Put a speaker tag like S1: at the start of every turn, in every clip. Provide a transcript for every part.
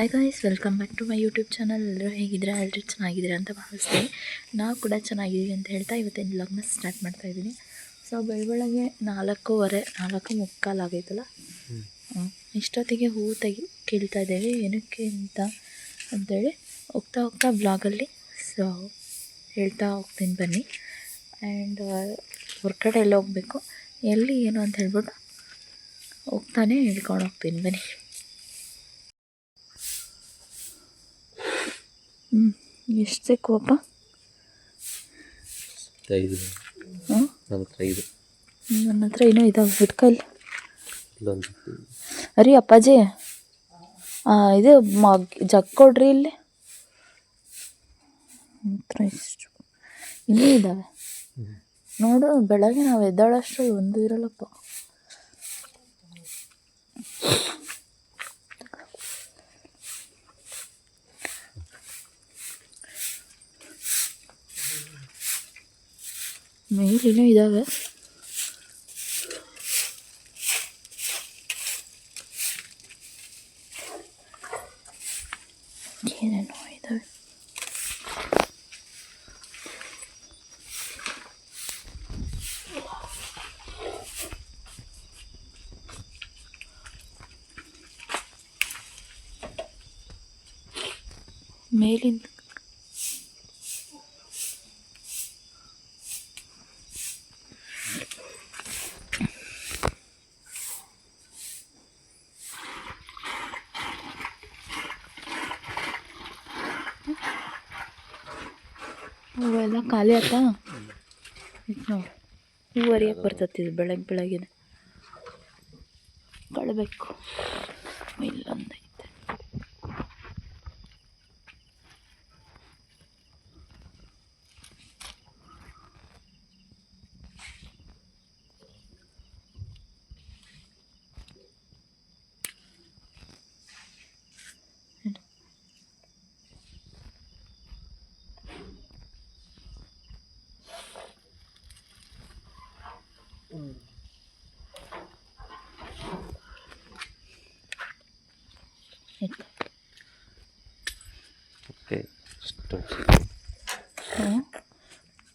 S1: Hi guys welcome back to my YouTube channel ಎಲ್ಲರೂ ಹೇಗಿದ್ದೀರಾ? ಎಲ್ಲರೂ ಚೆನ್ನಾಗಿದ್ದೀರಾ ಅಂತ ಭಾವಿಸ್ತೀನಿ ನಾವು ಕೂಡ ಚೆನ್ನಾಗಿದ್ದೀವಿ ಅಂತ ಹೇಳ್ತಾ ಇವತ್ತಿನ ಲಗ್ನ ಸ್ಟಾರ್ಟ್ ಮಾಡ್ತಾ ಇದ್ದೀನಿ. ಸೊ ಬೆಳಗ್ಗೆ ನಾಲ್ಕೂವರೆ, ನಾಲ್ಕು ಮುಕ್ಕಾಲು ಆಗೈತಲ್ಲ. ಇಷ್ಟೊತ್ತಿಗೆ ಹೂವು ತೆಗಿ, ಕೀಳ್ತಾ ಇದ್ದೇವೆ. ಏನಕ್ಕೆ ಅಂತ, ಅಂತೇಳಿ ಹೋಗ್ತಾ ಹೋಗ್ತಾ ಬ್ಲಾಗಲ್ಲಿ ಸೊ ಹೇಳ್ತಾ ಹೋಗ್ತೀನಿ ಬನ್ನಿ. ಆ್ಯಂಡ್ ಹೊರ್ಗಡೆ ಎಲ್ಲ ಹೋಗಬೇಕು? ಎಲ್ಲಿ ಏನು ಅಂತ ಹೇಳ್ಬಿಟ್ಟು ಹೋಗ್ತಾನೆ ಹೇಳ್ಕೊಂಡು ಹೋಗ್ತೀನಿ ಬನ್ನಿ. ಹ್ಞೂ ಎಷ್ಟು ಸಿಕ್ಕುವಪ್ಪ
S2: ಐದು.
S1: ಹ್ಞೂ
S2: ನನ್ನ ಹತ್ರ ಐದು.
S1: ನನ್ನ ಹತ್ರ ಏನೋ ಇದಾವೆ ಹಿಡ್ಕಲ್ಲಿ
S2: ಇಲ್ಲೊಂದು
S1: ಅರಿ ಅಪ್ಪಾಜಿ ಇದು ಮಗ್ ಜಗ್ ಕೊಡ್ರಿ ಇಲ್ಲಿ. ಹತ್ರ ಇಷ್ಟು. ಇನ್ನೂ ಇದ್ದಾವೆ ನೋಡು ಬೆಳಗ್ಗೆ ನಾವು ಎದ್ದಾಳಷ್ಟು ಒಂದು ಇರಲ್ಲಪ್ಪ. ಮೇಲಿನೂ ಇದ್ದಾವೆ ಏನೇನೋ ಇದ್ದಾವೆ ಮೇಲಿಂದ ಖಾಲಿ ಆಯ್ತಾ ನೋಡಿ ಹೂವು ಅರಿಯಕ್ಕೆ ಬರ್ತೈತಿ ಇದು ಬೆಳಗ್ಗೆ ಬೆಳಗ್ಗೆ ಕಳಬೇಕು. ಇಲ್ಲೊಂದೈತೆ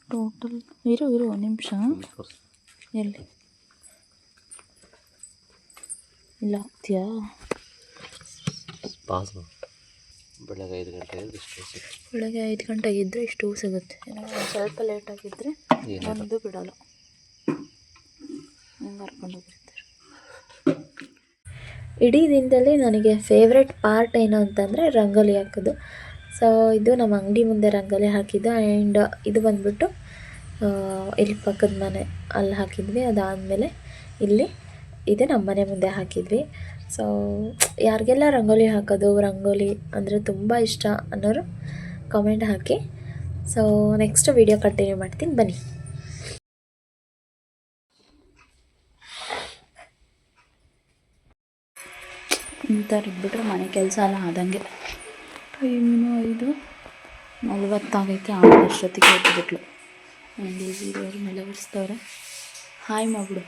S1: ಟೋಟಲ್ ಇರು ಇರು ನಿಮಿಷ. ಎಲ್ಲಿ? ಇಲ್ಲ ಆಗ್ತೀಯಾ
S2: ಪಾಸ್ ಬೆಳಗ್ಗೆ ಐದು ಗಂಟೆ
S1: ಬೆಳಗ್ಗೆ ಐದು ಗಂಟೆಗೆ ಇದ್ದರೆ ಇಷ್ಟು ಸಿಗುತ್ತೆ ಸ್ವಲ್ಪ ಲೇಟ್ ಆಗಿದ್ದರೆ ಒಂದು ಬಿಡಲ್ಲ. ಹಂಗೆ ಹೋಗಿರ್ತಾರೆ ಇಡೀ ದಿನದಲ್ಲಿ ನನಗೆ ಫೇವ್ರೆಟ್ ಪಾರ್ಟ್ ಏನು ಅಂತಂದರೆ ರಂಗೋಲಿ ಹಾಕೋದು. ಸೊ ಇದು ನಮ್ಮ ಅಂಗಡಿ ಮುಂದೆ ರಂಗೋಲಿ ಹಾಕಿದ್ದು ಆ್ಯಂಡ್ ಇದು ಬಂದ್ಬಿಟ್ಟು ಇಲ್ಲಿ ಪಕ್ಕದ ಮನೆ ಅಲ್ಲಿ ಹಾಕಿದ್ವಿ. ಅದಾದಮೇಲೆ ಇಲ್ಲಿ ಇದು ನಮ್ಮ ಮನೆ ಮುಂದೆ ಹಾಕಿದ್ವಿ. ಸೊ ಯಾರಿಗೆಲ್ಲ ರಂಗೋಲಿ ಹಾಕೋದು, ರಂಗೋಲಿ ಅಂದರೆ ತುಂಬ ಇಷ್ಟ ಅನ್ನೋರು ಕಾಮೆಂಟ್ ಹಾಕಿ. ಸೊ ನೆಕ್ಸ್ಟ್ ವಿಡಿಯೋ ಕಂಟಿನ್ಯೂ ಮಾಡ್ತೀನಿ. ಬನ್ನಿ. ಇಂಥವ್ರು ಇದ್ಬಿಟ್ರೆ ಮನೆ ಕೆಲಸ ಎಲ್ಲ ಆದಂಗೆ. ಟೈಮಿನು ಐದು ನಲ್ವತ್ತಾಗೈತೆ ಆರು ಅಷ್ಟೊತ್ತಿಗೆ ಹೋಗ್ಬಿಟ್ಲು ಆ್ಯಂಡ್ ಸೀರೆಯವ್ರು ಮೇಲೆ ಒರೆಸ್ತವ್ರೆ hi ಮಾಡ್ಬಿಡು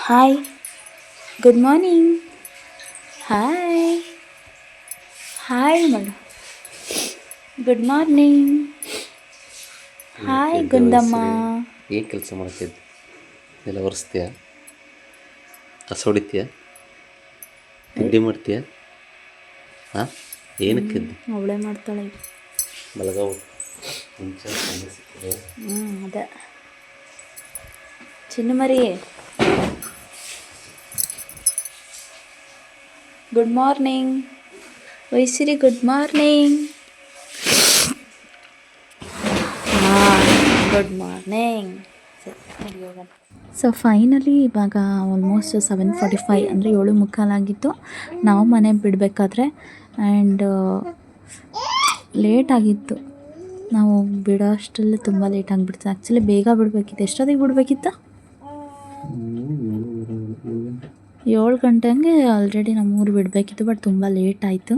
S1: hi. Good morning hi hi ಮಾಡು ಗುಡ್ ಮಾರ್ನಿಂಗ್ ಹಾಯ್ ಗುಂದಮ್ಮ
S2: ಏನು ಕೆಲಸ ಮಾಡ್ತಿದ್ದೆ? ಎಲ್ಲ ಒರೆಸ್ತೀಯ ಕಸ ಹೊಡಿತೀಯ? ತಿಂಡಿ ಮಾಡ್ತೀಯ? ಹಾಂ? ಏನಕ್ಕೆ
S1: ಅವಳೇ ಮಾಡ್ತಾಳೆ.
S2: ಮಲಗಾವು
S1: ಹ್ಞೂ ಅದೇ. ಚಿನ್ನ ಮರಿ. Good morning Vaisiri good morning good morning so finally ಇವಾಗ ಆಲ್ಮೋಸ್ಟ್ ಸೆವೆನ್ ಫಾರ್ಟಿ ಫೈ ಅಂದರೆ ಏಳು ಮುಕ್ಕಾಲಾಗಿತ್ತು. ನಾವು ಮನೆ ಬಿಡಬೇಕಾದ್ರೆ ಆ್ಯಂಡ್ ಲೇಟ್ ಆಗಿತ್ತು. ನಾವು ಬಿಡೋ ಅಷ್ಟರಲ್ಲೇ ತುಂಬ ಲೇಟ್ ಆಗಿಬಿಡ್ತು. ಆ್ಯಕ್ಚುಲಿ ಬೇಗ ಬಿಡಬೇಕಿತ್ತು. ಎಷ್ಟೊತ್ತಿಗೆ ಬಿಡಬೇಕಿತ್ತು? ಏಳು ಗಂಟೆ ಹಂಗೆ ಆಲ್ರೆಡಿ ನಮ್ಮೂರು ಬಿಡಬೇಕಿತ್ತು ಬಟ್ ತುಂಬ ಲೇಟ್ ಆಯಿತು.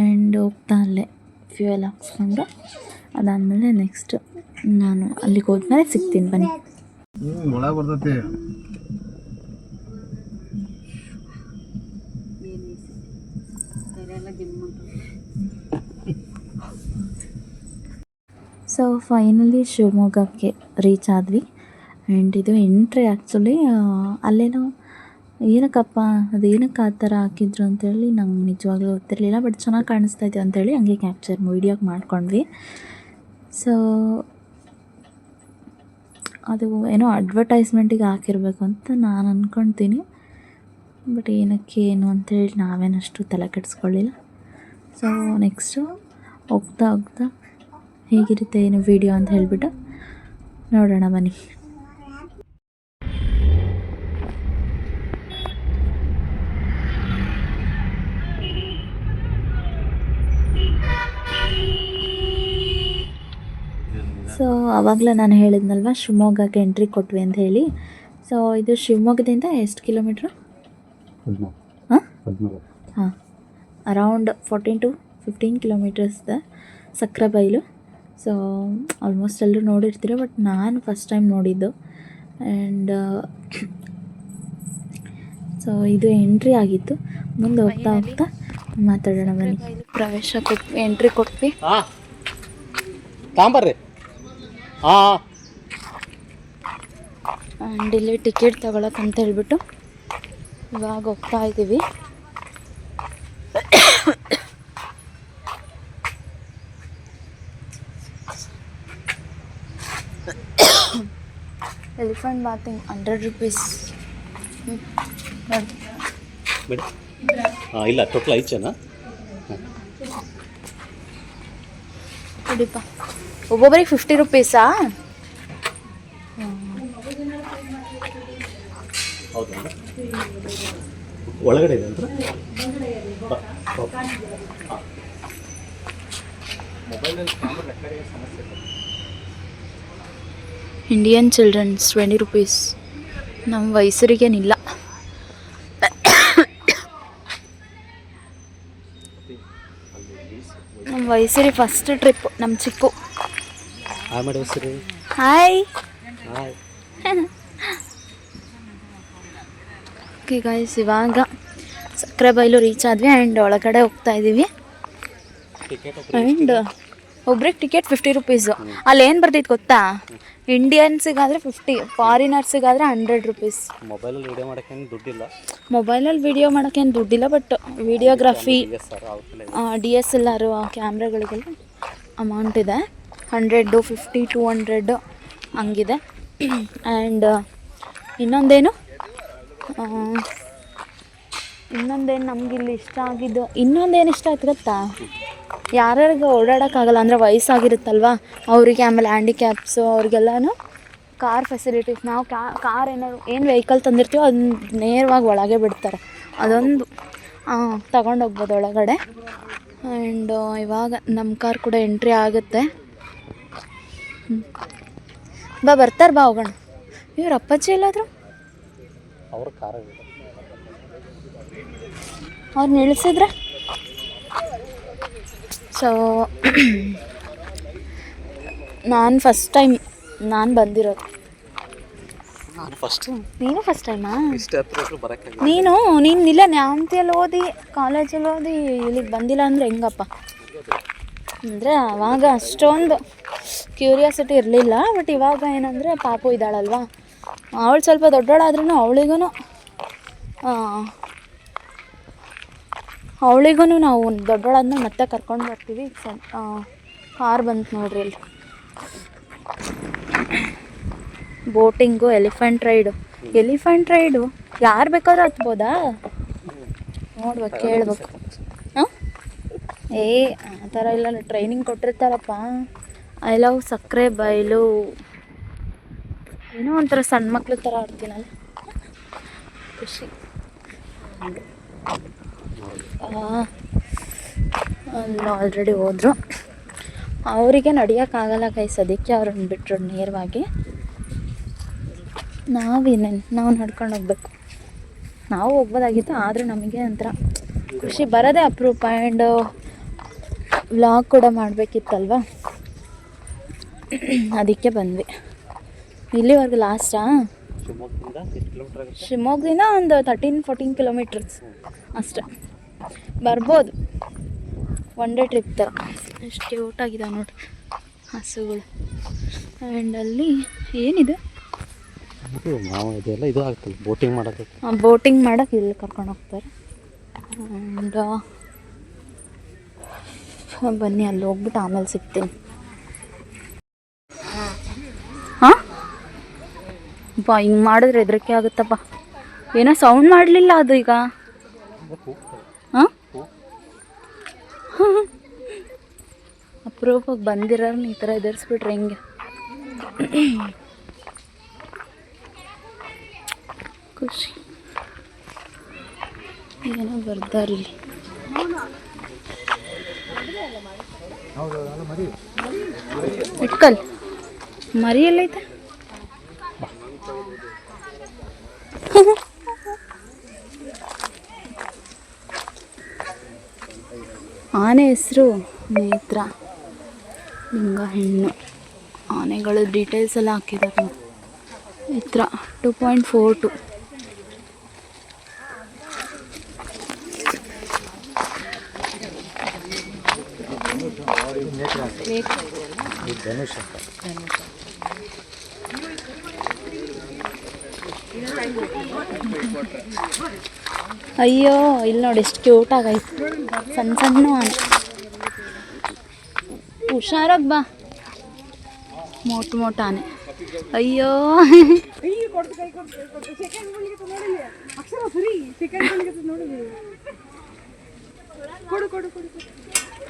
S1: ಆ್ಯಂಡ್ ಹೋಗ್ತಾ ಅಲ್ಲೇ ಫ್ಯೂಯಲ್ ಹಾಕ್ಸ್ಕೊಂಡು. ಅದಾದಮೇಲೆ ನೆಕ್ಸ್ಟ್ ನಾನು ಅಲ್ಲಿಗೆ ಹೋದ್ಮೇಲೆ ಸಿಗ್ತೀನಿ. ಬನ್ನಿ.
S3: ಬರ್ತೈತಿ.
S1: ಸೊ ಫೈನಲಿ ಶಿವಮೊಗ್ಗಕ್ಕೆ ರೀಚ್ ಆದ್ವಿ. ಆ್ಯಂಡ್ ಇದು ಎಂಟ್ರಿ ಆ್ಯಕ್ಚುಲಿ ಅಲ್ಲೇನೋ ಏನಕ್ಕಪ್ಪ, ಅದು ಏನಕ್ಕೆ ಆ ಥರ ಹಾಕಿದ್ರು ಅಂತೇಳಿ ನಂಗೆ ನಿಜವಾಗ್ಲೂ ಗೊತ್ತಿರಲಿಲ್ಲ ಬಟ್ ಚೆನ್ನಾಗಿ ಕಾಣಿಸ್ತಾ ಇತ್ತು ಅಂತೇಳಿ ಹಂಗೆ ಕ್ಯಾಪ್ಚರ್ ವೀಡಿಯೋಗೆ ಮಾಡ್ಕೊಂಡ್ವಿ. ಸೊ ಅದು ಏನೋ ಅಡ್ವರ್ಟೈಸ್ಮೆಂಟಿಗೆ ಹಾಕಿರಬೇಕು ಅಂತ ನಾನು ಅಂದ್ಕೊಳ್ತೀನಿ ಬಟ್ ಏನಕ್ಕೆ ಏನು ಅಂತೇಳಿ ನಾವೇನಷ್ಟು ತಲೆ ಕೆಡಿಸ್ಕೊಳ್ಳಿಲ್ಲ. ಸೊ ನೆಕ್ಸ್ಟು ಹೋಗ್ತಾ ಹೋಗ್ತಾ ಹೇಗಿರುತ್ತೆ ಏನು ವಿಡಿಯೋ ಅಂತ ಹೇಳಿಬಿಟ್ಟು ನೋಡೋಣ ಬನ್ನಿ ಸೊ ಆವಾಗಲೇ ನಾನು ಹೇಳಿದ್ನಲ್ವ ಶಿವಮೊಗ್ಗಕ್ಕೆ ಎಂಟ್ರಿ ಕೊಟ್ವಿ ಅಂತ ಹೇಳಿ. ಸೊ ಇದು ಶಿವಮೊಗ್ಗದಿಂದ ಎಷ್ಟು ಕಿಲೋಮೀಟ್ರ್ ಹಾಂ? ಹಾಂ. Around fourteen to fifteen kilometres ಇದೆ ಸಕ್ರೆಬೈಲು ಸೊ ಆಲ್ಮೋಸ್ಟ್ ಎಲ್ಲರೂ ನೋಡಿರ್ತೀರ ಬಟ್ ನಾನು ಫಸ್ಟ್ ಟೈಮ್ ನೋಡಿದ್ದು. ಆ್ಯಂಡ್ ಸೊ ಇದು ಎಂಟ್ರಿ ಆಗಿತ್ತು. ಮುಂದೆ ಹೋಗ್ತಾ ಹೋಗ್ತಾ ಮಾತಾಡೋಣ ಬನ್ನಿ. ಪ್ರವೇಶ ಕೊಟ್ವಿ ಎಂಟ್ರಿ ಕೊಟ್ವಿ.
S2: ಹಾಂ. ತಾಂಬರ್ರಿ. ಹಾಂ
S1: ಆ್ಯಂಡ್ ಇಲ್ಲಿ ಟಿಕೆಟ್ ತಗೊಳಕ್ಕೆ ಅಂತ ಹೇಳ್ಬಿಟ್ಟು ಇವಾಗ ಹೋಗ್ತಾ ಇದ್ದೀವಿ. Elephant bathing hundred rupees.
S2: ಹಾಂ ಇಲ್ಲ ಟೋಟಲ್ ಐದು ಜನ
S1: ಕುಡಿಪ. ಒಬ್ಬೊಬ್ಬರಿಗೆ ಫಿಫ್ಟಿ ರುಪೀಸಾ
S2: ಹೌದಾ? ಒಳಗಡೆ ಇದೆ
S1: ಇಂಡಿಯನ್ ಚಿಲ್ಡ್ರನ್ಸ್ ಟ್ವೆಂಟಿ ರುಪೀಸ್ ನಮ್ಮ ವಯಸ್ಸರಿಗೇನಿಲ್ಲ. ನಮ್ಮ ವಯಸ್ಸರಿ ಫಸ್ಟ್ ಟ್ರಿಪ್ ನಮ್ಮ ಚಿಕ್ಕು.
S2: ಹಾಯ್ ಮಾಡಿ ಹೆಸರು
S1: ಹಾಯ್.
S2: ಹಾಯ್.
S1: ಓಕೆ ಗಾಯ್ಸ್ ಇವಾಗ ಸಕ್ಕರೆ ಬೈಲು ರೀಚ್ ಆದ್ವಿ ಆ್ಯಂಡ್ ಒಳಗಡೆ ಹೋಗ್ತಾ ಇದ್ದೀವಿ ಆ್ಯಂಡ್ ಒಬ್ರಿಗೆ ಟಿಕೆಟ್ ಫಿಫ್ಟಿ ರುಪೀಸು ಅಲ್ಲಿ ಏನು ಬರ್ತೈತೆ ಗೊತ್ತಾ? ಇಂಡಿಯನ್ಸಿಗಾದರೆ ಫಿಫ್ಟಿ ಫಾರಿನರ್ಸಿಗಾದರೆ ಹಂಡ್ರೆಡ್ ರುಪೀಸ್
S2: ಮೊಬೈಲಲ್ಲಿ ವಿಡಿಯೋ ಮಾಡೋಕ್ಕೇನು ದುಡ್ಡಿಲ್ಲ.
S1: ಮೊಬೈಲಲ್ಲಿ ವಿಡಿಯೋ ಮಾಡೋಕ್ಕೇನು ದುಡ್ಡಿಲ್ಲ but videography D S L R ಕ್ಯಾಮ್ರಾಗಳಿಗೆಲ್ಲ amount ಇದೆ. ಹಂಡ್ರೆಡ್ಡು ಫಿಫ್ಟಿ ಟು ಹಂಡ್ರೆಡ್ಡು ಹಂಗಿದೆ. ಆ್ಯಂಡ್ ಇನ್ನೊಂದೇನು? ಆ, ಇನ್ನೊಂದೇನು ನಮಗಿಲ್ಲಿ ಇಷ್ಟ ಆಗಿದ್ದು ಇನ್ನೊಂದೇನು ಇಷ್ಟ ಆಯ್ತು ಗೊತ್ತಾ ಯಾರ್ಯಾರಿಗೆ ಓಡಾಡೋಕ್ಕಾಗಲ್ಲ ಅಂದರೆ ವಯಸ್ಸಾಗಿರುತ್ತಲ್ವ? ಅವರಿಗೆ ಆಮೇಲೆ ಹ್ಯಾಂಡಿಕ್ಯಾಪ್ಸು ಅವ್ರಿಗೆಲ್ಲನೂ ಕಾರ್ ಫೆಸಿಲಿಟೀಸ್ ನಾವು ಕಾರ್ ಏನಾದ್ರು ಏನು ವೆಹಿಕಲ್ ತಂದಿರ್ತೀವೋ ಅದನ್ನ ನೇರವಾಗಿ ಒಳಗೆ ಬಿಡ್ತಾರೆ. ಅದೊಂದು ತಗೊಂಡೋಗ್ಬೋದು ಒಳಗಡೆ. ಆ್ಯಂಡ್ ಇವಾಗ ನಮ್ಮ ಕಾರ್ ಕೂಡ ಎಂಟ್ರಿ ಆಗುತ್ತೆ. ಬಾ ಬರ್ತಾರೆ ಬಾ ಹೋಗೋಣ. ಇವ್ರ ಅಪ್ಪಾಜಿ ಎಲ್ಲಾದ್ರು?
S2: ಅವ್ರ ಕಾರ
S1: ಅವ್ರು ನಿಲ್ಲಿಸಿದ್ರೆ ಸೊ ನಾನು ಫಸ್ಟ್ ಟೈಮ್ ನಾನು ಬಂದಿರೋದು.
S2: ನಾನು ಫಸ್ಟ್
S1: ನೀನು ಫಸ್ಟ್ ಟೈಮಾ ನೀನು ನೀನು ಇಲ್ಲ ನ್ಯಾಮತಿಯಲ್ಲಿ ಓದಿ ಕಾಲೇಜಲ್ಲಿ ಓದಿ ಇಲ್ಲಿಗೆ ಬಂದಿಲ್ಲ ಅಂದರೆ ಹೆಂಗಪ್ಪ? ಅಂದರೆ ಅವಾಗ ಅಷ್ಟೊಂದು ಕ್ಯೂರಿಯಾಸಿಟಿ ಇರಲಿಲ್ಲ ಬಟ್ ಇವಾಗ ಏನಂದರೆ ಪಾಪು ಇದ್ದಾಳಲ್ವಾ? ಅವಳು ಸ್ವಲ್ಪ ದೊಡ್ಡವಳಾದ್ರೂ ಅವಳಿಗೂ ಅವಳಿಗೂ ನಾವು ದೊಡ್ಡವಳಾದ್ಮೇಲೆ ಮತ್ತೆ ಕರ್ಕೊಂಡು ಬರ್ತೀವಿ. ಕಾರ್ ಬಂತು ನೋಡ್ರಿ ಇಲ್ಲಿ. Boating, elephant ride. Elephant ride ಯಾರು ಬೇಕಾದ್ರೂ ಹತ್ಬೋದಾ? ನೋಡ್ಬೇಕು, ಕೇಳ್ಬೇಕು. ಏ, ಆ ಥರ ಇಲ್ಲ ಟ್ರೈನಿಂಗ್ ಕೊಟ್ಟಿರ್ತಾರಪ್ಪ. ಐ ಲವ್ ಸಕ್ಕರೆ ಬಯಲು ಏನೋ ಒಂಥರ ಸಣ್ಣ ಮಕ್ಳ ಥರ ಆಡ್ತೀನಲ್ಲ. ಖುಷಿ. ಅಲ್ಲಿ ಆಲ್ರೆಡಿ ಹೋದರು. ಅವರಿಗೆ ನಡಿಯೋಕ್ಕಾಗಲ್ಲ ಕೈ ಅದಕ್ಕೆ ಅವ್ರನ್ನ ಬಿಟ್ಟರು ನೇರವಾಗಿ. ನಾವೇನೇನು ನಾವು ನಡ್ಕೊಂಡು ಹೋಗ್ಬೇಕು. ನಾವು ಹೋಗ್ಬೋದಾಗಿತ್ತು, ಆದರೆ ನಮಗೆ ಒಂಥರ ಖುಷಿ. ಬರೋದೇ ಅಪರೂಪ ಆ್ಯಂಡ್ ವ್ಲಾಗ್ ಕೂಡ ಮಾಡಬೇಕಿತ್ತಲ್ವ? ಅದಕ್ಕೆ ಬಂದ್ವಿ. ಇಲ್ಲಿವರೆಗೂ ಲಾಸ್ಟಾ
S2: ಶಿವಮೊಗ್ಗದಿಂದ
S1: ಒಂದು ತರ್ಟೀನ್ ಫೋರ್ಟೀನ್ ಕಿಲೋಮೀಟರ್ಸ್ ಅಷ್ಟೆ. ಬರ್ಬೋದು. ಒನ್ ಡೇ ಟ್ರಿಪ್ ಥರ ಎಷ್ಟು ಊಟ ಆಗಿದೆ ನೋಡಿ ಹಸುಗಳು. ಆ್ಯಂಡ್ ಅಲ್ಲಿ ಏನಿದೆ?
S2: ಇದೆಲ್ಲ ಇದು ಬೋಟಿಂಗ್ ಮಾಡೋಕ್ಕೆ
S1: ಬೋಟಿಂಗ್ ಮಾಡೋಕೆ ಇಲ್ಲಿ ಕರ್ಕೊಂಡು ಹೋಗ್ತಾರೆ. ಆ್ಯಂಡ್ ಬನ್ನಿ ಅಲ್ಲಿ ಹೋಗ್ಬಿಟ್ಟು ಆಮೇಲೆ ಸಿಗ್ತೀನಿ. ಹಾಂ? ಬಾ ಹಿಂಗೆ ಮಾಡಿದ್ರೆ ಹೆದರಿಕೆ ಆಗುತ್ತಪ್ಪ ಏನೋ ಸೌಂಡ್ ಮಾಡಲಿಲ್ಲ ಅದು ಈಗ. ಹಾಂ? ಅಪರೂಪಕ್ಕೆ ಬಂದಿರೋರ್ನ ಈ ಥರ ಎದುರಿಸ್ಬಿಟ್ರೆ ಹೆಂಗೆ? ಖುಷಿ. ಏನೋ ಬರ್ದಾರಿಲ್ಲಿ ಇಟ್ಕಲ್. ಮರಿ ಎಲ್ಲೈತೆ ಆನೆ ಹೆಸರು ನೇತ್ರ. ಲಿಂಗ ಹೆಣ್ಣು. ಆನೆಗಳ ಡೀಟೇಲ್ಸ್ ಎಲ್ಲ ಹಾಕಿದ್ದಾರೆ. Netra two point four to ಅಯ್ಯೋ, ಇಲ್ಲಿ ನೋಡಿ ಎಷ್ಟು ಕ್ಯೂಟ್ ಆಗೈತೆ. ಸಣ್ಣ ಸಣ್ಣ. ಆನೆ ಹುಷಾರಾಗಿ ಬಾ. ಮೋಟ್ ಮೋಟ ಆನೆ ಅಯ್ಯೋ.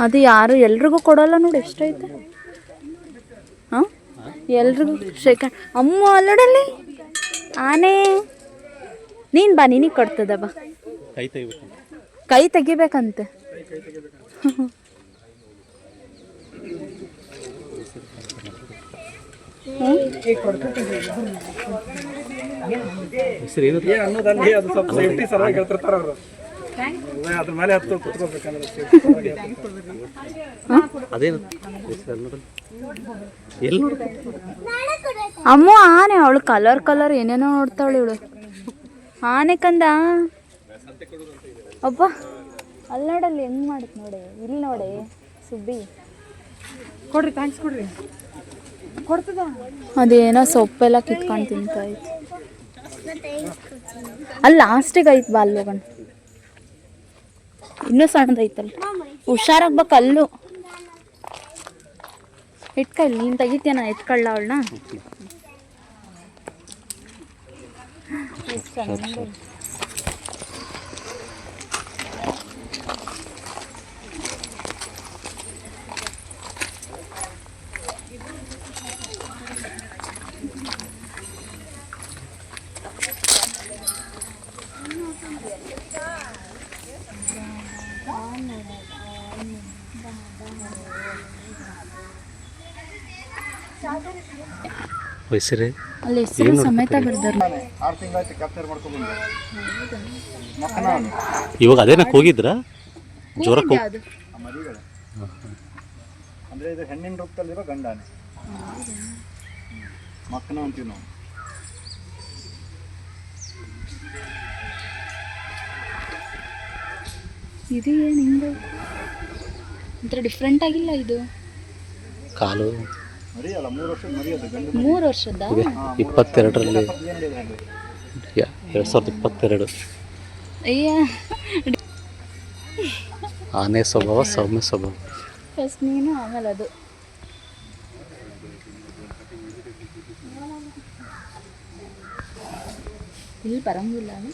S1: ಅದು ಯಾರು ಎಲ್ರಿಗೂ ಕೊಡಲ್ಲ ನೋಡಿ ಎಷ್ಟೈತೆ. ಎಲ್ರಿಗೂ ಶೇಖ ಅಮ್ಮ ಅಲ್ಲೋಡಲ್ಲಿ? ಆನೆ. ನೀನು ಬಾ ನಿನಗೆ ಕೊಡ್ತದ ಬಾ.
S2: ಕೈ ತೆಗಿಬೇಕು.
S1: ಕೈ ತೆಗಿಬೇಕಂತೆ.
S3: ಅದು ಸ್ವಲ್ಪ ಸೇಫ್ಟಿ ಸಲುವಾಗಿ ಹೇಳ್ತಿರ್ತಾರ ಅವರು. ಅದ್ರ ಮೇಲೆ ಹತ್ತು ಕುತ್ಕೋಬೇಕಂದ್ರೆ.
S2: ಅದೇನು? ಎಲ್ಲಿ
S1: ಅಮ್ಮ ಆನೆ ಅವಳು ಕಲರ್ ಕಲರ್ ಏನೇನೋ ನೋಡ್ತಾಳೆ ಇವಳು. ಆನೆ ಕಂದ? ಅಪ್ಪ ಅಲ್ಲಿ ನೋಡಲ್ಲಿ ಹೆಂಗ್ ಮಾಡತ್ ನೋಡಿ ಇಲ್ಲಿ ನೋಡಿ ಸುಬ್ಬಿ.
S3: ಕೊಡ್ರಿ ಥ್ಯಾಂಕ್ಸ್ ಕೊಡ್ರಿ. ಕೊಡ್ತದ?
S1: ಅದೇನೋ ಸೊಪ್ಪೆಲ್ಲ ಕಿತ್ಕೊಂಡು ತಿಂತಾಯ್ತು ಅಲ್ಲಿ ಲಾಸ್ಟಿಗೆ ಐತ್ ಬಾ ಅಲ್ಲಿ ಹೋಗೋಣ. ಇನ್ನೂ ಸಣ್ಣದೈತಲ್ಲ. ಹುಷಾರಾಗ್ಬೇಕು ಅಲ್ಲೂ. ಇಟ್ಕೊಳ್ಳಿ ನೀನು ತೆಗಿತೀಯನ ಎತ್ಕೊಳ್ಳ ಅವಳನ್ನ.
S2: ಹೆಸರೇ
S1: ಅಲ್ಲಿ ಹೆಸರು ಸಮೇತ ಬರ್ದಾರ
S2: ಇವಾಗ ಅದೇನಕ್ಕೆ ಹೋಗಿದ್ರಾ? ಹೋಗಿ
S3: ಮರಿಗಳು ಅಂದ್ರೆ ಇದು ಹೆಣ್ಣಿನ ರೂಪದಲ್ಲಿರೋ ಗಂಡಾನೆ ಮಕ್ಕನ ಅಂತೀವಿ ನಾವು
S1: ಇದು ಏನು ಹಿಂಗೆ? ಒಂಥರ ಡಿಫ್ರೆಂಟ್ ಆಗಿಲ್ಲ ಇದು.
S2: ಕಾಲು
S3: ಮರಿ ಮೂರು. ವರ್ಷದ?
S2: ಇಪ್ಪತ್ತೆರಡರಲ್ಲಿ? ಎರಡು ಸಾವಿರದ ಇಪ್ಪತ್ತೆರಡು.
S1: ಅಯ್ಯ.
S2: ಆನೆ ಸ್ವಭಾವ ಸೌಮ್ಯ ಸ್ವಭಾವ.
S1: ಫಸ್ಟ್ ನೀನು ಆಮೇಲೆ ಅದು. ಇಲ್ಲಿ ಬರಂಗಿಲ್ಲ ಅಲ್ಲ?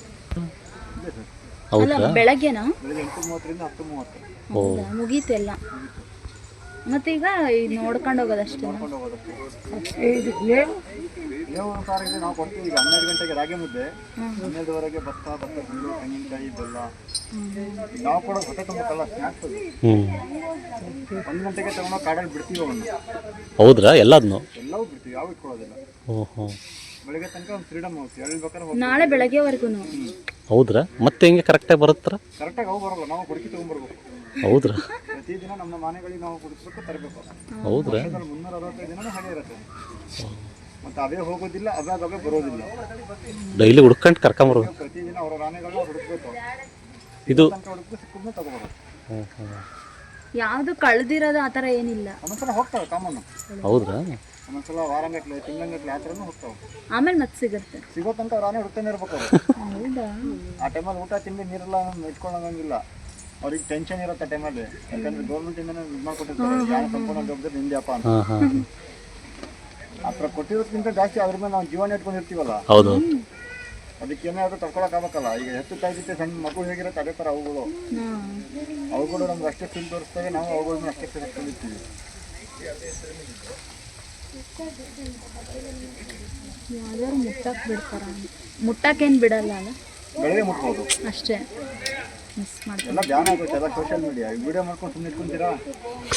S1: ಬೆಳಗ್ಗೆನಾ?
S3: ಬೆಳಿಗ್ಗೆ
S1: ಮತ್ತೀಗ ಈಗ ನೋಡ್ಕೊಂಡು ಹೋಗೋದಷ್ಟೇ
S3: ಯಾವ ಸಾರಿಗೆ ನಾವು ಕೊಡ್ತೀವಿ. ಈಗ ಹನ್ನೆರಡು ಗಂಟೆಗೆ ರಾಗಿ ಮುದ್ದೆ. ಹನ್ನೆರಡುವರೆಗೆ ಭತ್ತ ಭತ್ತ ಹುಲ್ಲು ತೆಂಗಿನಕಾಯಿ ಬೆಲ್ಲ. ನಾವು ಕೊಡೋದು ಹೊಟ್ಟೆ ತುಂಬಕ್ಕಲ್ಲ ಸ್ನ್ಯಾಕ್ಸ್ ಒಂದು ಗಂಟೆಗೆ ತಗೊಂಡು ಕಾಡಲ್ಲಿ ಬಿಡ್ತೀವಿ ಅವನ್ನ.
S2: ಹೌದ್ರಾ? ಎಲ್ಲದನ್ನು
S3: ಎಲ್ಲವೂ ಬಿಡ್ತೀವಿ ಯಾವ ಇಟ್ಕೊಳ್ಳೋದಿಲ್ಲ.
S2: ಓಹೋ.
S3: ಬೆಳಗ್ಗೆ ತನಕ ಒಂದು ಫ್ರೀಡಮ್ ಹೋಗ್ತೀವಿ ಹೇಳ್ಬೇಕಾದ್ರೆ
S1: ನಾಳೆ ಬೆಳಗ್ಗೆವರೆಗೂ
S2: ಹೌದ್ರಾ? ಮತ್ತೆ ಹೆಂಗೆ ಕರೆಕ್ಟಾಗಿ ಬರುತ್ತರ
S3: ಕರೆಕ್ಟಾಗಿ ಹೋಗಿ ಬರಲ್ಲ. ನಾವು ಹುಡುಕಿ ತೊಗೊಂಬರ್ಬೇಕು
S2: ಹೌದ್ರಾ?
S3: ಪ್ರತಿದಿನ ನಮ್ಮ ಮನೆಗಳಿಗೆ ನಾವು ಕುಡಿಸ್ಬೇಕು ತರಬೇಕು.
S2: ಹೌದ್ರಾ?
S3: ಮುನ್ನೂರ ಅರವತ್ತೈದು ದಿನ ಹಾಗೆ ಇರುತ್ತೆ. ಮತ್ತು ಅವೇ ಹೋಗೋದಿಲ್ಲ ಅವಾಗ ಅವೇ ಬರೋದಿಲ್ಲ.
S2: ಡೈಲಿ ಹುಡ್ಕೊಂಡು ಕರ್ಕೊಂಬರ್ಬೇಕು.
S3: ಪ್ರತಿದಿನ ಅವರ ಆನೆಗಳನ್ನ ಹುಡುಕ್ಬೇಕು.
S2: ಇದು
S3: ಹುಡುಕ್ಬೇಕು ಸಿಕ್ಕಿದ್ಮೇಲೆ ತಗೋಬರೋದು
S1: ಯಾವುದು ಕಳೆದಿರೋದು ಆ ಥರ ಏನಿಲ್ಲ.
S3: ಒಂದೊಂದ್ಸಲ ಹೋಗ್ತಾವೆ ಕಾಮನ್.
S2: ಹೌದ್ರಾ?
S3: ಒಂದೊಂದ್ಸಲ ವಾರಂಗಟ್ಲೆ ತಿಂಗಳಂಗಟ್ಲೆ ಆ ಥರನೂ ಹೋಗ್ತಾವೆ.
S1: ಆಮೇಲೆ ಮತ್ತೆ ಸಿಗುತ್ತೆ.
S3: ಸಿಗೋ ತನಕ ಅವ್ರು ಆನೆ ಹುಡ್ತಾನೆ ಇರ್ಬೇಕು
S1: ಹೌದಾ?
S3: ಆ ಟೈಮಲ್ಲಿ ಊಟ ತಿಂಡಿ ನೀರೆಲ್ಲ ಇಟ್ಕೊಳ್ಳೋಂಗಿಲ್ಲ ಅವ್ರಿಗೆ ಟೆನ್ಷನ್ ಇರುತ್ತೆ ಟೈಮಲ್ಲಿ ಯಾಕಂದ್ರೆ ಗೌರ್ಮೆಂಟ್ ಇಂದನೇ ಇದು ಮಾಡ್ಕೊಟ್ಟಿರ್ತಾರೆ. ಯಾರು ಸಂಪೂರ್ಣ ಜವಾಬ್ದಾರಿ ಅಂತ.
S2: ಹಾಂ ಹಾಂ
S3: ಆ ಥರ ಕೊಟ್ಟಿರೋದ್ಕಿಂತ ಜಾಸ್ತಿ ಅದ್ರ ಮೇಲೆ ನಾವು ಜೀವನ ಇಟ್ಕೊಂಡಿರ್ತೀವಲ್ಲ
S2: ಹೌದು.
S3: ಅದಕ್ಕೆ ಏನಾದರೂ ತಡ್ಕೊಳಕ್ಕಾಗಬೇಕಲ್ಲ ಈಗ ಹೆಚ್ಚು ತಾಯಿರುತ್ತೆ ಸಣ್ಣ ಮಗು ಹೇಗಿರುತ್ತೆ ಅದೇ ಥರ ಅವುಗಳು. ಅವುಗಳು ನಮ್ಗೆ ಅಷ್ಟೇ ಫೀಲ್ ತೋರಿಸ್ತವೆ ನಾವು ಅವುಗಳನ್ನ ಅಷ್ಟೇ ಸೇರಿಸ್ಕೊಂಡಿರ್ತೀವಿ
S1: ಯಾವ್ದಾದ್ರು ಮುಟ್ಟಕ್ಕೆ ಬಿಡ್ತಾರ? ಮುಟ್ಟಕ್ಕೇನು ಬಿಡಲ್ಲ ಅಲ್ಲ?
S3: ಬೆಳಗ್ಗೆ ಮುಟ್ಬೋದು.
S1: ಅಷ್ಟೇ. ಮಿಸ್ ಮಾಡ್ತಾರೆ
S3: ಎಲ್ಲ ಬ್ಯಾನ್ ಆಗುತ್ತೆ ಎಲ್ಲ ಸೋಷಿಯಲ್ ಮೀಡಿಯಾ ವಿಡಿಯೋ ಮಾಡ್ಕೊಂಡು ಸುಮ್ಮನೆ ಇಟ್ಕೊಂತೀರಾ?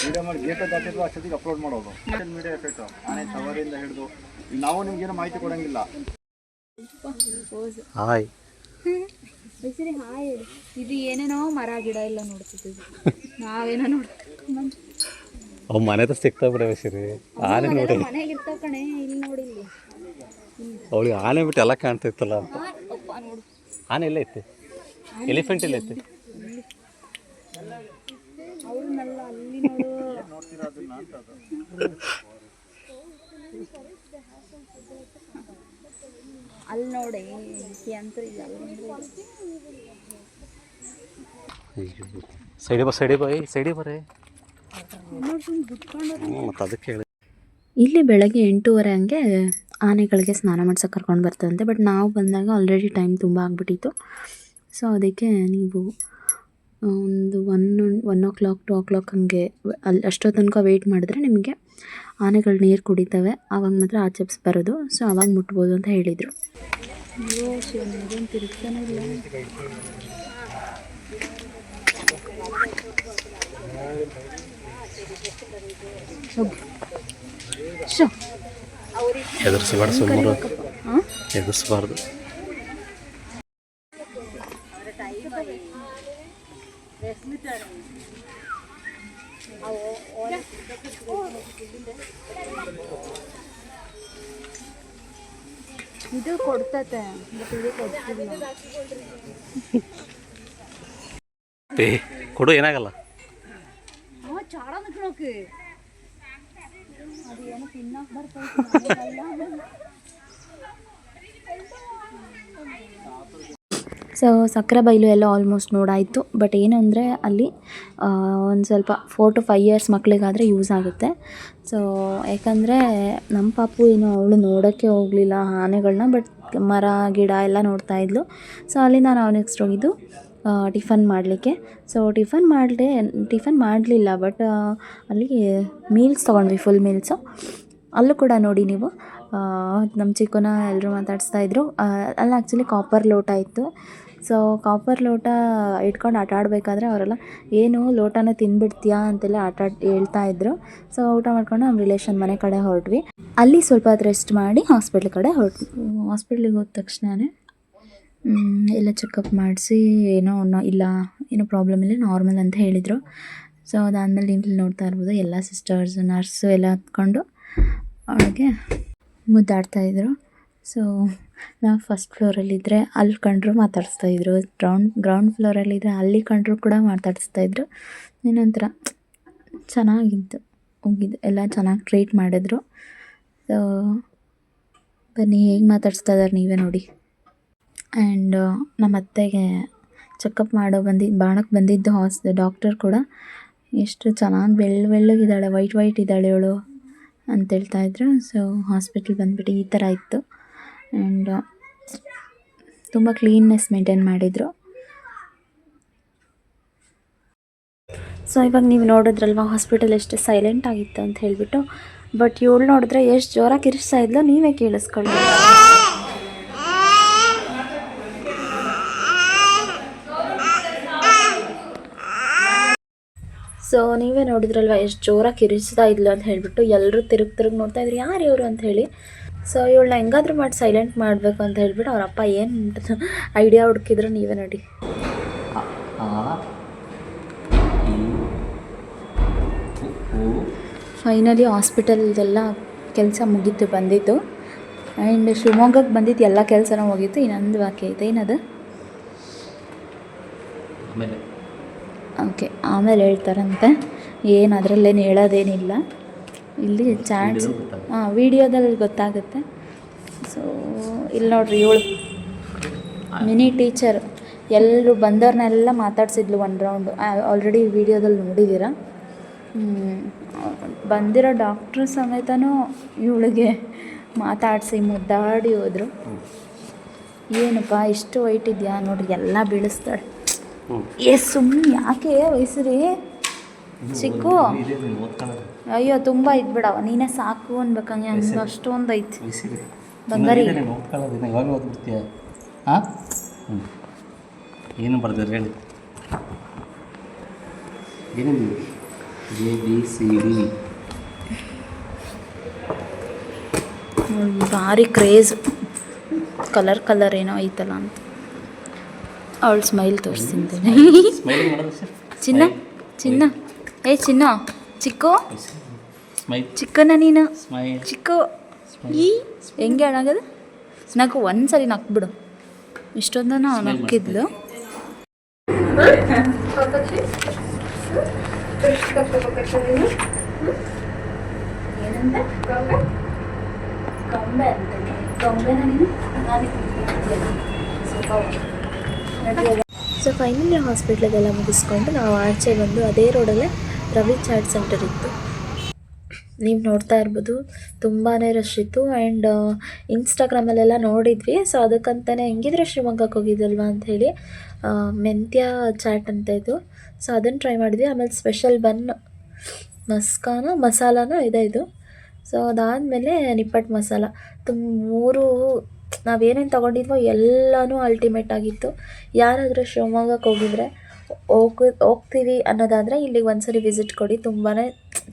S3: ವಿಡಿಯೋ ಮಾಡಿ ಗೇಟ್ ದಾಟಿದ್ರು ಅಷ್ಟೊತ್ತಿಗೆ ಅಪ್ಲೋಡ್ ಮಾಡೋದು. ಸೋಷಿಯಲ್ ಮೀಡಿಯಾ ಎಫೆಕ್ಟ್ ಆನೆ ಸವಾರಿಯಿಂದ ಹಿಡಿದು. ನಾವು ನಿಮ್ಗೇನು ಮಾಹಿತಿ ಕೊಡಂಗಿಲ್ಲ.
S2: ಹಾಯ್
S1: ಬಿಸಿರಿ ಹಾಯ್ ಇದು ಏನೇನೋ ಮರ ಗಿಡ ಎಲ್ಲ ನೋಡ್ತಿದ್ದೀವಿ. ನಾವೇನೋ ನೋಡ್ತೀವಿ
S2: ಅವು ಮನೆ ಹತ್ರ ಸಿಗ್ತಾ ಬಿಡವೆ ಸಿರಿ ಆನೆ ನೋಡಿ.
S1: ಮನೆಗೆ ಇರ್ತಾವ ಕಣೆ ಇಲ್ಲಿ ನೋಡಿ ಇಲ್ಲಿ
S2: ಅವಳಿಗೆ ಆನೆ ಬಿಟ್ಟು ಎಲ್ಲ ಕಾಣ್ತಿತ್ತಲ್ಲ ಅಂತ.
S1: ಅಪ್ಪ ನೋಡು.
S2: ಆನೆ ಎಲ್ಲ ಐತಿ. ಎಲಿಫೆಂಟ್ ಎಲ್ಲ ಐತಿ.
S1: ಅಲ್ಲಿ ನೋಡು ಅಲ್ಲಿ ನೋಡಿ ಅಂತ ಇಲ್ಲ.
S2: ಸೈಡಿ ಬಾ ಸೈಡಿ ಬಾ ಸೈಡಿ ಬರ್ರಿ ಮತ್ತು ಅದಕ್ಕೆ ಹೇಳಿ.
S1: ಇಲ್ಲಿ ಬೆಳಗ್ಗೆ ಎಂಟೂವರೆ ಹಂಗೆ ಆನೆಗಳಿಗೆ ಸ್ನಾನ ಮಾಡ್ಸೋಕೆ ಕರ್ಕೊಂಡು ಬರ್ತದಂತೆ ಬಟ್ ನಾವು ಬಂದಾಗ ಆಲ್ರೆಡಿ ಟೈಮ್ ತುಂಬ ಆಗಿಬಿಟ್ಟಿತ್ತು. ಸೊ ಅದಕ್ಕೆ ನೀವು ಒಂದು one one o'clock two o'clock ಹಂಗೆ ಅಲ್ಲಿ ಅಷ್ಟೋ ತನಕ ವೆಯ್ಟ್ ಮಾಡಿದ್ರೆ ನಿಮಗೆ ಆನೆಗಳು ನೀರು ಕುಡಿತವೆ. ಆವಾಗ ಮಾತ್ರ ಆಚೆಪ್ಸ್ ಬರೋದು. ಸೊ ಆವಾಗ ಮುಟ್ಬೋದು ಅಂತ ಹೇಳಿದರು.
S2: ಎದುರಿಸಬಾರ್ದು ಎದುರಿಸಬಾರ್ದು.
S1: ಇದು ಕೊಡ್ತತೆ ಬಟ್ ಇದು ಕೊಡ್ತಿಲ್ಲ
S2: ಏ ಕೊಡು ಏನಾಗಲ್ಲ
S1: ಚಾಡ ನಿಕ್ಳೋಕೆ ಅದು ಏನೋ ತಿನ್ನಕ್ಕೆ ಬರ್ತೈತೆ ಸೊ ಸಕ್ಕರೆ ಬೈಲು ಎಲ್ಲ ಆಲ್ಮೋಸ್ಟ್ ನೋಡಾಯಿತು. ಬಟ್ ಏನಂದರೆ ಅಲ್ಲಿ ಒಂದು ಸ್ವಲ್ಪ ಫೋರ್ ಟು ಫೈವ್ ಇಯರ್ಸ್ ಮಕ್ಕಳಿಗಾದರೆ ಯೂಸ್ ಆಗುತ್ತೆ. ಸೊ ಯಾಕಂದರೆ ನಮ್ಮ ಪಾಪು ಏನು ಅವಳು ನೋಡೋಕ್ಕೆ ಹೋಗಲಿಲ್ಲ ಆನೆಗಳನ್ನ ಬಟ್ ಮರ ಗಿಡ ಎಲ್ಲ ನೋಡ್ತಾ ಇದ್ಲು. ಸೊ ಅಲ್ಲಿಂದ ನಾವು ನೆಕ್ಸ್ಟ್ ಹೋಗಿದ್ದು ಟಿಫನ್ ಮಾಡಲಿಕ್ಕೆ. ಸೊ ಟಿಫನ್ ಮಾಡಲಿ ಟಿಫನ್ ಮಾಡಲಿಲ್ಲ ಬಟ್ ಅಲ್ಲಿ ಮೀಲ್ಸ್ ತೊಗೊಂಡ್ವಿ ಫುಲ್ ಮೀಲ್ಸು ಅಲ್ಲೂ ಕೂಡ ನೋಡಿ ನೀವು ನಮ್ಮ ಚಿಕ್ಕನ ಎಲ್ಲರೂ ಮಾತಾಡಿಸ್ತಾ ಇದ್ರು. ಆ, ಅಲ್ಲಿ ಆ್ಯಕ್ಚುಲಿ ಕಾಪರ್ ಲೋಟ ಇತ್ತು. ಸೊ ಕಾಪರ್ ಲೋಟ ಇಟ್ಕೊಂಡು ಆಟ ಆಡಬೇಕಾದ್ರೆ ಅವರೆಲ್ಲ, ಏನು ಲೋಟನ ತಿಂದ್ಬಿಡ್ತೀಯಾ ಅಂತೆಲ್ಲ ಆಟ ಹೇಳ್ತಾ ಇದ್ರು. ಸೊ ಊಟ ಮಾಡ್ಕೊಂಡು ನಮ್ಮ ರಿಲೇಷನ್ ಮನೆ ಕಡೆ ಹೊರಟ್ವಿ. ಅಲ್ಲಿ ಸ್ವಲ್ಪ ಹೊತ್ತು ರೆಸ್ಟ್ ಮಾಡಿ ಹಾಸ್ಪಿಟ್ಲ್ ಕಡೆ ಹೊರಟ್ವಿ ಹಾಸ್ಪಿಟ್ಲಿಗೆ ಹೋದ ತಕ್ಷಣವೇ ಎಲ್ಲ ಚೆಕಪ್ ಮಾಡಿಸಿ, ಏನೋ ಇಲ್ಲ, ಏನೋ ಪ್ರಾಬ್ಲಮ್ ಇಲ್ಲ ನಾರ್ಮಲ್ ಅಂತ ಹೇಳಿದರು. ಸೊ ಅದಾದಮೇಲೆ ಇಲ್ಲಿ ನೋಡ್ತಾ ಇರ್ಬೋದು, ಎಲ್ಲ ಸಿಸ್ಟರ್ಸ್ ನರ್ಸು ಎಲ್ಲ ಹತ್ಕೊಂಡು, ಅವಳಿಗೆ ಮುದ್ದಾಡ್ತಾಯಿದ್ರು ಸೊ ನಾವು ಫಸ್ಟ್ ಫ್ಲೋರಲ್ಲಿದ್ದರೆ ಅಲ್ಲಿ ಕಂಡ್ರು ಮಾತಾಡಿಸ್ತಾಯಿದ್ರು ಗ್ರೌಂಡ್ ಗ್ರೌಂಡ್ ಫ್ಲೋರಲ್ಲಿದ್ದರೆ ಅಲ್ಲಿ ಕಂಡ್ರು ಕೂಡ ಮಾತಾಡಿಸ್ತಾಯಿದ್ರು ಏನೊಂಥರ ಚೆನ್ನಾಗಿತ್ತು. ಹೋಗಿದ್ದು. ಎಲ್ಲ ಚೆನ್ನಾಗಿ ಟ್ರೀಟ್ ಮಾಡಿದ್ರು. ಸೊ ಬನ್ನಿ, ಹೇಗೆ ಮಾತಾಡಿಸ್ತಾ ಇದ್ದಾರೆ ನೀವೇ ನೋಡಿ. ಆ್ಯಂಡ್ ನಮ್ಮ ಅತ್ತೆಗೆ ಚೆಕಪ್ ಮಾಡೋ ಬಂದಿ ಬಾಣಕ್ಕೆ ಬಂದಿದ್ದು ಹಾಸ್ ಡಾಕ್ಟರ್ ಕೂಡ. ಎಷ್ಟು ಚೆನ್ನಾಗಿ ಬೆಳ್ಳ ಬೆಳ್ಳಗಿದ್ದಾಳೆ ವೈಟ್ ವೈಟ್ ಇದ್ದಾಳೆ ಅವಳು ಅಂತ ಹೇಳ್ತಾ ಇದ್ರು. ಸೊ ಹಾಸ್ಪಿಟ್ಲ್ ಬಂದುಬಿಟ್ಟು ಈ ಥರ ಇತ್ತು. ಆ್ಯಂಡ್ ತುಂಬ ಕ್ಲೀನ್ನೆಸ್ ಮೇಂಟೈನ್ ಮಾಡಿದರು. ಸೊ ಇವಾಗ ನೀವು ನೋಡಿದ್ರಲ್ವ ಹಾಸ್ಪಿಟಲ್ ಎಷ್ಟು ಸೈಲೆಂಟ್ ಆಗಿತ್ತು ಅಂತ ಹೇಳಿಬಿಟ್ಟು. ಬಟ್ ಇವಳು ನೋಡಿದ್ರೆ ಎಷ್ಟು ಜೋರಾಗಿ ಕಿರಿಸ್ತಾ ಇದ್ಲು, ನೀವೇ ಕೇಳಿಸ್ಕೊಳ್ಳಿ. ಸೊ ನೀವೇ ನೋಡಿದ್ರಲ್ವ ಎಷ್ಟು ಜೋರಾಗಿ ಕಿರಿಸ್ತಾ ಇದ್ಲು ಅಂತ ಹೇಳಿಬಿಟ್ಟು ಎಲ್ಲರೂ ತಿರುಗಿ ತಿರುಗಿ ನೋಡ್ತಾ ಇದ್ರು. ಯಾರು ಇವರು ಅಂತ ಹೇಳಿ. ಸೊ ಇವಳನ್ನ ಹೆಂಗಾದ್ರೂ ಮಾಡಿ ಸೈಲೆಂಟ್ ಮಾಡಬೇಕು ಅಂತ ಹೇಳ್ಬಿಟ್ಟು ಅವ್ರ ಅಪ್ಪ ಏನು ಐಡಿಯಾ ಹುಡುಕಿದ್ರು ನೀವೇ ನೋಡಿ. ಫೈನಲಿ ಹಾಸ್ಪಿಟಲ್ದೆಲ್ಲ ಕೆಲಸ ಮುಗೀತು ಬಂದಿತ್ತು ಆ್ಯಂಡ್ ಶಿವಮೊಗ್ಗಕ್ಕೆ ಬಂದಿದ್ದು ಎಲ್ಲ ಕೆಲಸನೂ ಹೋಗಿತ್ತು ಇನ್ನೊಂದು ವಾಕ್ಯ ಐತೆ ಏನದು? ಓಕೆ ಆಮೇಲೆ ಹೇಳ್ತಾರಂತೆ. ಏನು ಅದರಲ್ಲೇನು ಹೇಳೋದೇನಿಲ್ಲ. ಇಲ್ಲಿ ಚಾಟ್ಸ್ ಹಾಂ ವಿಡಿಯೋದಲ್ಲಿ ಗೊತ್ತಾಗುತ್ತೆ. ಸೊ ಇಲ್ಲಿ ನೋಡ್ರಿ ಇವಳು ಮಿನಿ ಟೀಚರ್ ಎಲ್ಲರೂ ಬಂದವ್ರನ್ನೆಲ್ಲ ಮಾತಾಡ್ಸಿದ್ಲು ಒಂದು ರೌಂಡು ಆಲ್ರೆಡಿ ವೀಡಿಯೋದಲ್ಲಿ ನೋಡಿದ್ದೀರ? ಬಂದಿರೋ ಡಾಕ್ಟ್ರ್ ಸಮೇತನೂ ಇವಳಿಗೆ ಮಾತಾಡಿಸಿ ಮುದ್ದಾಡಿ ಹೋದರು. ಏನಪ್ಪ ಇಷ್ಟು ವೈಟ್ ಇದೆಯಾ? ನೋಡ್ರಿ ಎಲ್ಲ ಬೀಳಿಸ್ತಾಳೆ. ಏ ಸುಮ್ಮನೆ ಯಾಕೆ ವಯಸ್ಸರಿ ಚಿಕ್ಕು. ಅಯ್ಯೋ ತುಂಬ ಇದ್ಬಿಡವ ನೀನೇ ಸಾಕು ಅನ್ಬೇಕಂಗೆ. ಹಂಗೆ ಅಷ್ಟೊಂದು ಐತಿ. ಬಂಗಾರಿ.
S2: ಓದ್ಕೊಳ್ಳೋದಿನ ಇವಾಗ ಓದ್ಬಿಡ್ತೀಯ ಹಾಂ ಹ್ಞೂ ಏನು ಬರ್ದಿರಿ ಹೇಳಿ. ಏನೇನು ಎ ಬಿ ಸಿ ಡಿ
S1: ಭಾರಿ ಕ್ರೇಜ್. ಕಲರ್ ಕಲರ್ ಏನೋ ಐತಲ್ಲ ಅಂತ. ಅವಳು ಸ್ಮೈಲ್
S2: ತೋರಿಸ್ತೀನಿ
S1: ಚಿನ್ನ ಚಿನ್ನ. ಏ ಚಿನ್ನ. ಚಿಕ್ಕು?
S2: ಸ್ಮೈಲ್
S1: ಚಿಕ್ಕನ ನೀನು?
S2: ಸ್ಮೈಲ್
S1: ಚಿಕ್ಕು? ಈ ಹೆಂಗೆ ಹೇಳಾಗದು ನಗು ಒಂದ್ಸರಿ ನಕ್ಬಿಡು. ಇಷ್ಟೊಂದನ ನಕ್ಕಿದ್ಲು. ಸೊ ಫೈನಲಿ ಹಾಸ್ಪಿಟ್ಲದೆಲ್ಲ ಮುಗಿಸ್ಕೊಂಡು ನಾವು ಆಚೆ ಬಂದು ಅದೇ ರೋಡಲ್ಲೇ ರವಿ ಚಾಟ್ ಸೆಂಟರ್ ಇತ್ತು. ನೀವು ನೋಡ್ತಾ ಇರ್ಬೋದು ತುಂಬಾ ರಶ್ ಇತ್ತು. ಆ್ಯಂಡ್ ಇನ್ಸ್ಟಾಗ್ರಾಮಲ್ಲೆಲ್ಲ ನೋಡಿದ್ವಿ. ಸೊ ಅದಕ್ಕಂತಲೇ ಹೆಂಗಿದ್ರೆ ಶಿವಮೊಗ್ಗಕ್ಕೆ ಅಂತ ಅಂಥೇಳಿ ಮೆಂತ್ಯ ಚಾಟ್ ಅಂತ ಇದು. ಸೊ ಅದನ್ನು ಟ್ರೈ ಮಾಡಿದ್ವಿ. ಆಮೇಲೆ ಸ್ಪೆಷಲ್ ಬನ್ ಮಸ್ಕಾನ, ಮಸಾಲಾನ ಇದೆ ಇದು. ಸೊ ಅದಾದಮೇಲೆ ನಿಪ್ಪಟ್ಟು ಮಸಾಲ. ತುಂಬ ಮೂರು ನಾವೇನೇನು ತೊಗೊಂಡಿದ್ವೋ ಎಲ್ಲನೂ ಅಲ್ಟಿಮೇಟ್ ಆಗಿತ್ತು. ಯಾರಾದರೂ ಶಿವಮೊಗ್ಗಕ್ಕೆ ಹೋಗಿದ್ರೆ ಹೋಗ್ ಹೋಗ್ತೀವಿ ಅನ್ನೋದಾದರೆ ಇಲ್ಲಿಗೆ ಒಂದ್ಸರಿ ವಿಸಿಟ್ ಕೊಡಿ. ತುಂಬಾ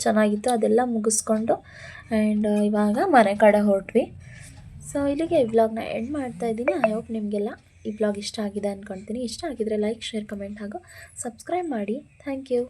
S1: ಚೆನ್ನಾಗಿತ್ತು. ಅದೆಲ್ಲ ಮುಗಿಸ್ಕೊಂಡು ಆ್ಯಂಡ್ ಇವಾಗ ಮನೆ ಕಡೆ ಹೊರಟ್ವಿ. ಸೊ ಇಲ್ಲಿಗೆ ಈ ವ್ಲಾಗ್ನ ಎಂಡ್ ಮಾಡ್ತಾ ಇದ್ದೀನಿ. ಐ ಹೋಪ್ ನಿಮಗೆಲ್ಲ ಈ ವ್ಲಾಗ್ ಇಷ್ಟ ಆಗಿದೆ ಅಂದ್ಕೊಳ್ತೀನಿ ಇಷ್ಟ ಆಗಿದ್ರೆ ಲೈಕ್ ಶೇರ್ ಕಮೆಂಟ್ ಹಾಗೂ ಸಬ್ಸ್ಕ್ರೈಬ್ ಮಾಡಿ. Thank you